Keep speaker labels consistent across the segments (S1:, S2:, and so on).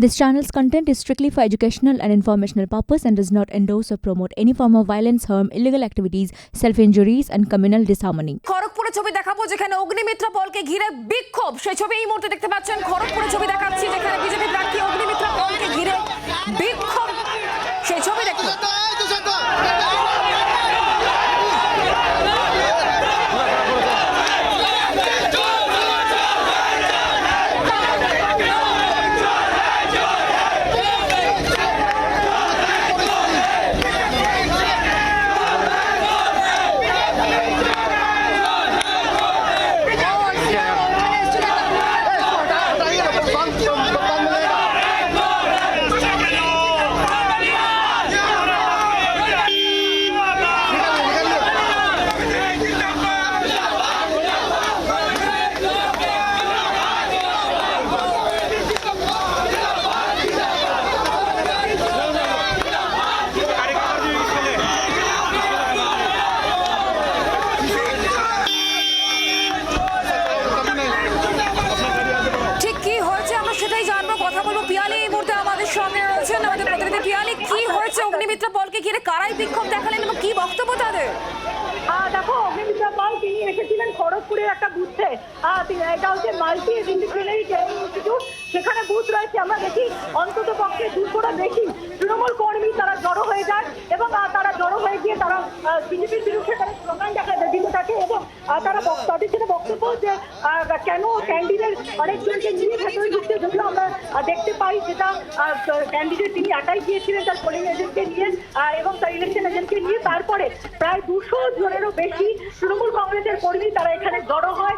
S1: This channel's content is strictly for educational and informational purpose and does not endorse or promote any form of violence, harm, illegal activities, self-injuries and communal disharmony.
S2: খড়গপুরে ছবি দেখাবো যেখানে অগ্নিমিত্রা পলকে ঘিরে বিক্ষোভ সেই ছবি এই মুহূর্তে দেখতে পাচ্ছেন খড়গপুরে ছবি দেখাচ্ছি যেখানে বিজেপি প্রার্থী অগ্নিমিত্রা পলকে ঘিরে বিক্ষোভ সেই ছবি দেখুন ঠিক কি হয়েছে আমরা সেটাই জানব কথা বলব পিয়ালি এই মুহূর্তে আমাদের সঙ্গে রয়েছেন আমাদের প্রতিনিধি পিয়ালি কি হয়েছে অগ্নিমিত্রা পলকে ঘিরে? কারাই বিক্ষোভ দেখালেন এবং কি বক্তব্য তাদের?
S3: দেখো, অগ্নিমিত্রা পাল তিনি এসেছিলেন খড়গপুরের একটা বুথে। এটা হচ্ছে মাল্টি ডিসিপ্লিনারি ইনস্টিটিউট সেখানে বুথ রয়েছে, আমরা দেখি, অন্তত পক্ষে দুশোটা বেশি তৃণমূল কর্মী তারা জড়ো হয়ে যায় এবং তারা জড়ো হয়ে গিয়ে তারা বিজেপির বিরুদ্ধে তারা স্লোগান দেখা দিতে থাকে এবং তারা তাদের বক্তব্য কেন ক্যান্ডিডেট অনেকজনকে নিয়ে ভেতরে ঢুকতে যদিও আমরা দেখতে পাই, যেটা ক্যান্ডিডেট তিনি একাই গিয়েছিলেন তার পোলিং এজেন্টকে নিয়ে এবং তার ইলেকশন এজেন্টকে নিয়ে। তারপরে প্রায় দুশো জনেরও বেশি তৃণমূল কংগ্রেসের কর্মী তারা এখানে জড়ো হয়।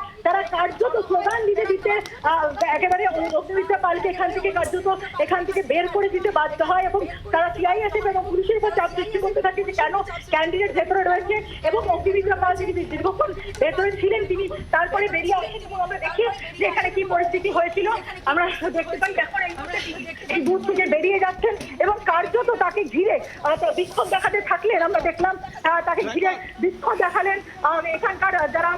S3: আহ, একেবারে অগ্নিমিত্রা পালকে এখান থেকে কার্যত এখান থেকে বের করে দিতে বাধ্য হয় এবং তারা সিআইএসএফ এবং পুলিশের উপর চাপ সৃষ্টি করতে থাকে যে কেন ক্যান্ডিডেট ভেতরে রয়েছে এবং অগ্নিমিত্রা পাল যিনি দীর্ঘক্ষণ ভেতরে ছিলেন তিনি তারপরে বেরিয়ে আসেন এবং আমরা দেখি যে এখানে কি পরিস্থিতি হয়েছিল। আমরা দেখতে পাই এখন এই বুথ থেকে বেরিয়ে যাচ্ছেন এবং কার্যত তাকে ঘিরে বিক্ষোভ দেখাতে থাকলেন। আমরা দেখলাম তাকে ঘিরে বিক্ষোভ দেখালেন এখানকার যারা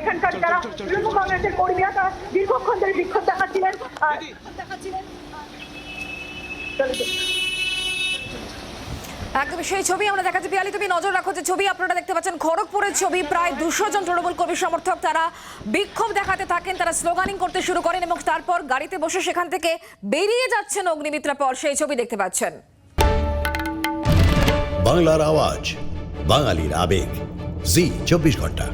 S3: এখানকার যারা তৃণমূল কংগ্রেসের কর্মীরা দীর্ঘক্ষণ ধরে বিক্ষোভ দেখাচ্ছিলেন।
S2: সেই ছবি আমরা দেখাচ্ছি পিয়ালি তুমি নজর রাখো যে ছবি আপনারা দেখতে পাচ্ছেন খড়গপুরের ছবি। প্রায় দুশো জন তৃণমূল কর্মী সমর্থক তারা বিক্ষোভ দেখাতে থাকেন তারা স্লোগানিং করতে শুরু করেন এবং তারপর গাড়িতে বসে সেখান থেকে বেরিয়ে যাচ্ছেন অগ্নিমিত্রা পর সেই ছবি দেখতে পাচ্ছেন।
S4: বাংলার আওয়াজ বাঙালির আবেগ। জি চব্বিশ ঘণ্টা।